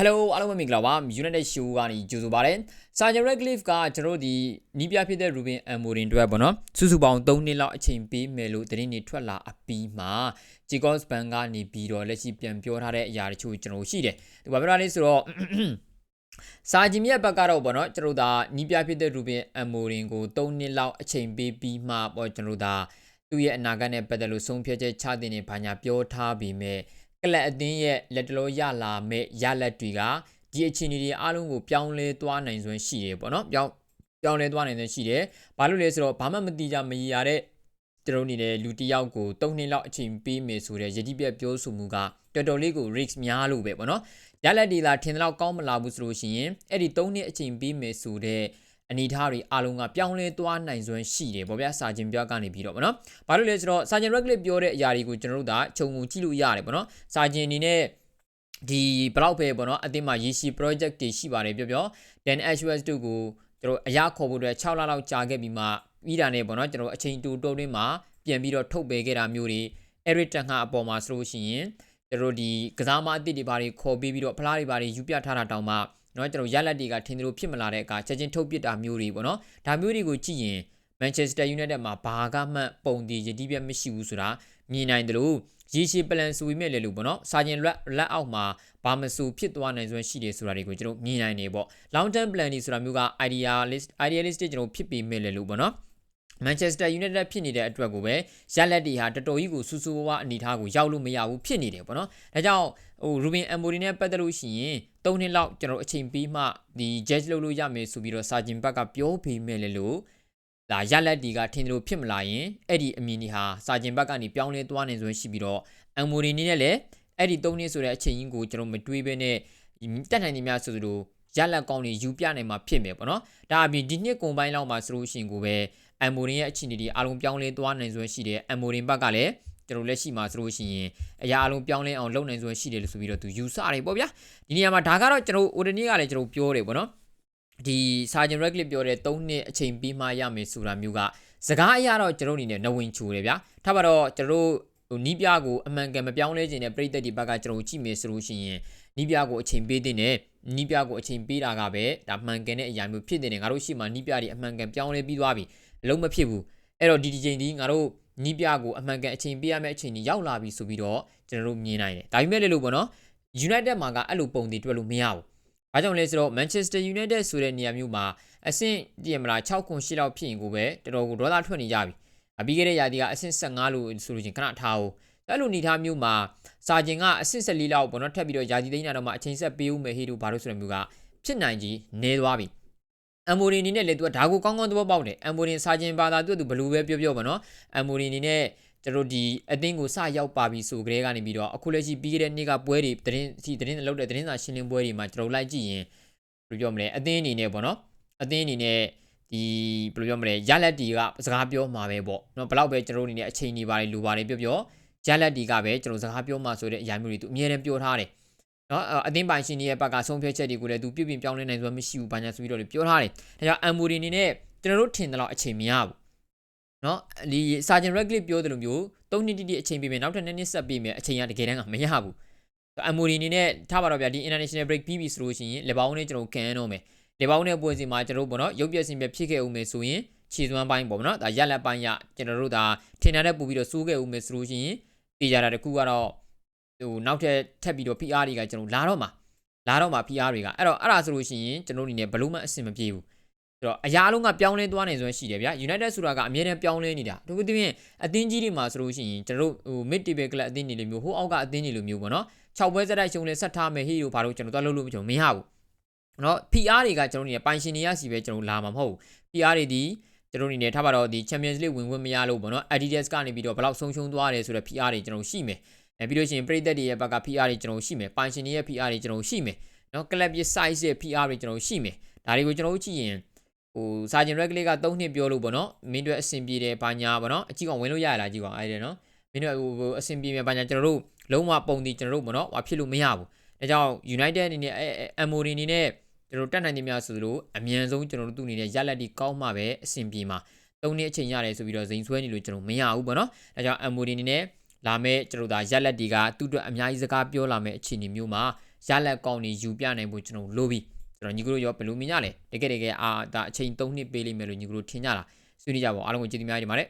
Hello အားလုံးပဲမင်္ဂလာပါ United Show ကနေကြိုဆိုပါရစေ။ Sergeant Radcliffe ကကျွန်တော်တို့ဒီနီးပြဖြစ်တဲ့ Ruben Amorim အတွက်ပေါ့နော်။စုစုပေါင်း3နှစ်လောက်အချိန်ပေးမယ်လို့သတင်းတွေထွက်လာအပြီးမှာ Jacobs Bank ကနေပြီးတော့လက်ရှိပြန်ပြောထားတဲ့အရာတချို့ကျွန်တော်ရှိတယ်။ဒီဘာပြောတာလဲဆိုတော့စာဂျီမြက်ဘက်ကတော့ပေါ့နော်ကျွန်တော်ဒါနီးပြဖြစ်တဲ့ Ruben Amorim ကို3နှစ်လောက်အချိန်ပေးပြီးမှပေါ့ကျွန်တော်ဒါသူ့ရဲ့အနာဂတ်နဲ့ပတ်သက်လို့ဆုံးဖြတ်ချက်ချတင်နေဘာညာပြောထားပြီးမြဲ ကလပ်အသင်းရဲ့လက်တလောရလာမဲ့ရလက်တွေကဒီအခြေအနေတွေအားလုံးကိုပြောင်းလဲသွားနိုင်စွမ်းရှိတယ်ပေါ့နော်ပြောင်းပြောင်းလဲသွားနိုင်စွမ်းရှိတယ်ဘာလို့လဲဆိုတော့ဘာမှမတိကြမရရတဲ့ကျွန်တော်အနေနဲ့လူတစ်ယောက်ကို၃နှစ်လောက်အချိန်ပေးမယ်ဆိုတဲ့ယတိပြက်ပြောဆိုမှုကတော်တော်လေးကို risk များလို့ပဲပေါ့နော်ရလက်ဒီလာထင်တော့ကောင်းမလာဘူးဆိုလို့ရှိရင်အဲ့ဒီ၃နှစ်အချိန်ပေးမယ်ဆိုတဲ့ အနေထားတွေအားလုံးကပြောင်းလဲသွားနိုင်စွမ်းရှိတယ်ဗောဗျာစာကျင်ပြောကနေပြီးတော့ဗောနော်ဘာလို့လဲဆိုတော့စာကျင် regulate ပြောတဲ့အရာတွေကိုကျွန်တော်တို့ကခြုံငုံကြည့်လို့ရတယ်ဗောနော်စာကျင်အနေနဲ့ဒီဘလောက်ပဲဗောနော်အတင်းမှာရေရှည် project တွေရှိပါတယ်ပြောပြော Dan Ashworth တို့ကိုကျွန်တော်အရာခေါ်ဖို့အတွက်6လလောက်ကြာခဲ့ပြီးမှပြီးတာနဲ့ဗောနော်ကျွန်တော်အချိန်တူတိုးတွင်းမှာပြန်ပြီးတော့ထုတ်ပေးခဲ့တာမျိုးတွေ Eric Ten Hag အပေါ်မှာဆိုလို့ရှိရင်ကျွန်တော်ဒီကစားမအသစ်တွေဘာတွေခေါ်ပြီးပြီးတော့ဖလားတွေဘာတွေယူပြထားတာတောင်မှ နော်ကျွန်တော်ရလက်တွေကထင်သလိုဖြစ်မလာတဲ့အခါချက်ချင်းထုတ်ပစ်တာမျိုးတွေပေါ့နော်ဒါမျိုးတွေကိုကြည့်ရင် Manchester United မှာဘာကမှပုံတည်ရည်တည်ပြတ်မရှိဘူးဆိုတာမြင်နိုင်တယ်လို့ရေရှည်ပလန်ဆိုပေမဲ့လည်းလို့ပေါ့နော်စာကျင်လက်လက်အောက်မှာဘာမဆိုဖြစ်သွားနိုင်စွမ်းရှိတယ်ဆိုတာတွေကိုကျွန်တော်မြင်နိုင်နေပေါ့ long term plan တွေဆိုတာမျိုးက idealist idealistic ကျွန်တော်ဖြစ်ပေမဲ့လည်းလို့ပေါ့နော် Manchester United ဖြစ်နေတဲ့အတွက်ကိုပဲရလက်တီဟာတော်တော်ကြီးကိုစူးစူးဝါးအနေထားကိုရောက်လို့မရဘူးဖြစ်နေတယ်ပေါ့နော်။ဒါကြောင့်ဟို Ruben Amorim နဲ့ပတ်သက်လို့ရှိရင်၃နှစ်လောက်ကျွန်တော်အချိန်ပြီးမှဒီ judge လုပ်လို့ရမယ်ဆိုပြီးတော့စာဂျင်ဘက်ကပြောပေးမယ်လေလို့ဒါရက်လက်ဒီကထင်တယ်လို့ဖြစ်မလာရင်အဲ့ဒီအမည်ကြီးဟာစာဂျင်ဘက်ကနေပြောင်းလဲသွားနေဆိုရှိပြီးတော့ Amorim နေနဲ့လည်းအဲ့ဒီ၃နှစ်ဆိုတဲ့အချိန်ကြီးကိုကျွန်တော်မတွေးဘဲနဲ့တက်နိုင်နေများဆိုသလိုရလက်ကောင်းတွေယူပြနိုင်မှာဖြစ်မယ်ပေါ့နော်ဒါအပြင်ဒီနှစ်ကုန်ပိုင်းလောက်မှာဆိုလို့ရှိရင်ကိုပဲအမ်မိုရင်ရဲ့အခြေအနေတွေအားလုံးပြောင်းလဲသွားနိုင်စွမ်းရှိတယ်အမ်မိုရင်ဘက်ကလည်း ကျွန်တော်လက်ရှိမှာဆိုလို့ရှိရင်အရာအလုံးပြောင်းလဲအောင်လုပ်နိုင်စွမ်းရှိတယ်လို့ဆိုပြီးတော့သူယူဆတယ်ပေါ့ဗျာဒီနေရာမှာဒါကတော့ကျွန်တော်အိုဒနီကလည်းကျွန်တော်ပြောတယ်ပေါ့နော်ဒီစာဂျင်ရက်လစ်ပြောတဲ့၃နှစ်အချိန်ပြီးမှရမယ်ဆိုတာမျိုးကစကားအရတော့ကျွန်တော်အနေနဲ့နဝင်ချိုတယ်ဗျာထားပါတော့ကျွန်တော်ဟိုနီးပြကိုအမှန်ကန်မပြောင်းလဲခြင်းနဲ့ပြည်သက်ဒီဘက်ကကျွန်တော်ကြည့်မယ်ဆိုလို့ရှိရင်နီးပြကိုအချိန်ပေးတဲ့နဲ့နီးပြကိုအချိန်ပေးတာကပဲဒါမှန်ကန်တဲ့အရာမျိုးဖြစ်နေတယ်ငါတို့ရှိမှနီးပြတွေအမှန်ကန်ပြောင်းလဲပြီးသွားပြီအလုံးမဖြစ်ဘူးအဲ့တော့ဒီဒီချိန်ဒီငါတို့ နီးပြကိုအမှန်ကန်အချိန်ပေးရမယ့်အချိန်ကြီးရောက်လာပြီဆိုပြီးတော့ကျွန်တော်တို့မြင်နိုင်တယ်ဒါပေမဲ့လည်းလို့ပေါ့နော် United မှာကအဲ့လိုပုံတွေတွေ့လို့မရဘူးဘာကြောင့်လဲဆိုတော့ Manchester United ဆိုတဲ့နေရာမျိုးမှာအဆင့်တည်မလား6ခု8လောက်ဖြစ်ရင်ကိုပဲတော်တော်ကိုဒေါသထွက်နေကြပြီအပြီးခဲ့တဲ့ရာသီကအဆင့်15လို့ဆိုလို့ချင်းခဏထားအောင်အဲ့လိုနေထားမျိုးမှာစာကျင်ကအဆင့်14လောက်ပေါ့နော်ထပ်ပြီးတော့ယာတီသိန်းနာတော့မှအချိန်ဆက်ပေးဦးမယ်ဟေးတို့ဘာလို့ဆိုတဲ့မျိုးကဖြစ်နိုင်ကြီးနေသွားပြီ အမ်မိုရီနီနဲ့လေသူကဒါကိုကောင်းကောင်းသဘောပေါက်တယ်အမ်မိုရီစာကျင်ဘာသာသူကသူဘလူးပဲပြောပြောပါနော်အမ်မိုရီနီနဲ့ကျွန်တော်ဒီအသင်းကိုစရောက်ပါပြီဆိုကြတဲ့ကနေပြီးတော့အခုလက်ရှိပြီးခဲ့တဲ့နေ့ကပွဲတွေသတင်းစီသတင်းလောက်တဲ့သတင်းစာရှင်းလင်းပွဲတွေမှာကျွန်တော်လိုက်ကြည့်ရင်ဘယ်လိုပြောမလဲအသင်းအနေနဲ့ပေါ့နော်အသင်းအနေနဲ့ဒီဘယ်လိုပြောမလဲရလက်တီကစကားပြောမှာပဲပေါ့နော်ဘလောက်ပဲကျွန်တော်အနေနဲ့အချိန်နေပါတယ်လူပါတယ်ပြောပြောရလက်တီကပဲကျွန်တော်စကားပြောမှာဆိုတဲ့အရာမျိုးတွေသူအများနဲ့ပြောထားတယ် နော်အသင်းပိုင်ရှင်ရဲ့ဘက်ကဆုံးဖြတ်ချက်တွေကိုလည်းသူပြပြပြောင်းလဲနိုင်စွမ်းမရှိဘူးဘာညာဆိုပြီးတော့ပြောထားတယ်ဒါကြောင့်အမ်ဘူရီအနေနဲ့ကျွန်တော်တို့ထင်တယ်လို့အချိန်မရဘူးနော်ဒီစာဂျင်ရက်ဂလစ်ပြောတယ်လို့မျိုး၃နှစ်တိတိအချိန်ပေးမယ်နောက်ထပ်နှစ်နှစ်ဆက်ပေးမယ်အချိန်ကတကယ်တမ်းကမရဘူးအမ်ဘူရီအနေနဲ့ထားပါတော့ဗျာဒီ international break ပြီးပြီဆိုလို့ရှိရင်လေဘောင်းနဲ့ကျွန်တော်ကန်တော့မယ်လေဘောင်းနဲ့ပွဲစီမှာကျွန်တော်တို့ပေါ့နော်ရုပ်ပြစင်ပြဖြစ်ခဲ့ဦးမယ်ဆိုရင်ခြေစွမ်းပိုင်းပေါ့နော်ဒါရက်လက်ပိုင်းရကျွန်တော်တို့ဒါထင်တဲ့ပူပြီးတော့စိုးခဲ့ဦးမယ်ဆိုလို့ရှိရင်တည်ကြတာတခုကတော့ ဟိုနောက်ထပ်ထပ်ပြီးတော့ PR တွေကကျွန်တော်လာတော့မှာလာတော့မှာ PR တွေကအဲ့တော့အဲ့ဒါဆိုလို့ရှိရင်ကျွန်တော်အနေနဲ့ဘလို့မှအဆင်မပြေဘူးဆိုတော့အရာအလုံးကပြောင်းလဲသွားနေစွမ်းရှိတယ်ဗျာ United ဆိုတာကအမြဲတမ်းပြောင်းလဲနေတာဒီလိုတည်းအသင်းကြီးတွေမှာဆိုလို့ရှိရင်ကျွန်တော်တို့ဟို mid table club အသင်းတွေလိုမျိုးဟိုအောက်ကအသင်းတွေလိုမျိုးပေါ့နော်6ပွဲစတိုက်ရှုံးလဲဆက်ထားမယ်ဟေးတို့ဘာလို့ကျွန်တော်သွားလုပ်လို့မကျွန်တော်မရဘူးနော် PR တွေကကျွန်တော်နေပိုင်ရှင်တွေရစီပဲကျွန်တော်လာမှာမဟုတ်ဘူး PR တွေဒီကျွန်တော်အနေနဲ့ထားပါတော့ဒီ Champions League ဝင်ခွင့်မရလို့ပေါ့နော် Adidas ကနေပြီးတော့ဘယ်လောက်ဆုံးရှုံးသွားတယ်ဆိုတော့ PR တွေကျွန်တော်ရှိမယ် အဲပြီးလို့ရှိရင်ပြည်သက်တွေရဲ့ဘက်က PR တွေကျွန်တော်ရှိမယ်ပိုင်ရှင်တွေရဲ့ PR တွေကျွန်တော်ရှိမယ်နော် club ရဲ့ size ရဲ့ PR တွေကျွန်တော်ရှိမယ်ဒါတွေကိုကျွန်တော်ကြည့်ရင်ဟိုစာဂျင် regular က3နှစ်ပြောလို့ပေါ့နော်မင်းတို့အဆင်ပြေတယ်ဘာညာပေါ့နော်အကြည့်ကောင်ဝင်လို့ရရလားကြည့်ကောင်အဲ့ဒါနော်မင်းတို့ဟိုအဆင်ပြေမယ်ဘာညာကျွန်တော်တို့လုံးဝပုံတည်ကျွန်တော်တို့ပေါ့နော်ဟိုဖြစ်လို့မရဘူးဒါကြောင့် United အနေနဲ့ Amorim အနေနဲ့ကျွန်တော်တက်နိုင်နေများဆိုလို့အမြန်ဆုံးကျွန်တော်တို့သူ့အနေနဲ့ရလက်ဒီကောင်းမှပဲအဆင်ပြေမှာ၃နှစ်အချိန်ရတယ်ဆိုပြီးတော့ဇိမ်ဆွဲနေလို့ကျွန်တော်မရဘူးပေါ့နော်ဒါကြောင့် Amorim အနေနဲ့ လာမဲ့ကျွန်တော်ဒါရက်လက်တွေကသူ့အတွက်အများကြီးစကားပြောလာမဲ့အခြေအနေမျိုးမှာရလက်ကောင်းနေယူပြနိုင်ဖို့ကျွန်တော်လိုပြီးကျွန်တော်ညီကတို့ရောဘယ်လိုမြင်ကြလဲတကယ်တကယ်အာဒါအချိန်3နှစ်ပေးလိမ့်မယ်လို့ညီကတို့ထင်ကြလားဆွေးနွေးကြပါဦးအားလုံးကိုကျေးဇူးများတင်ပါတယ်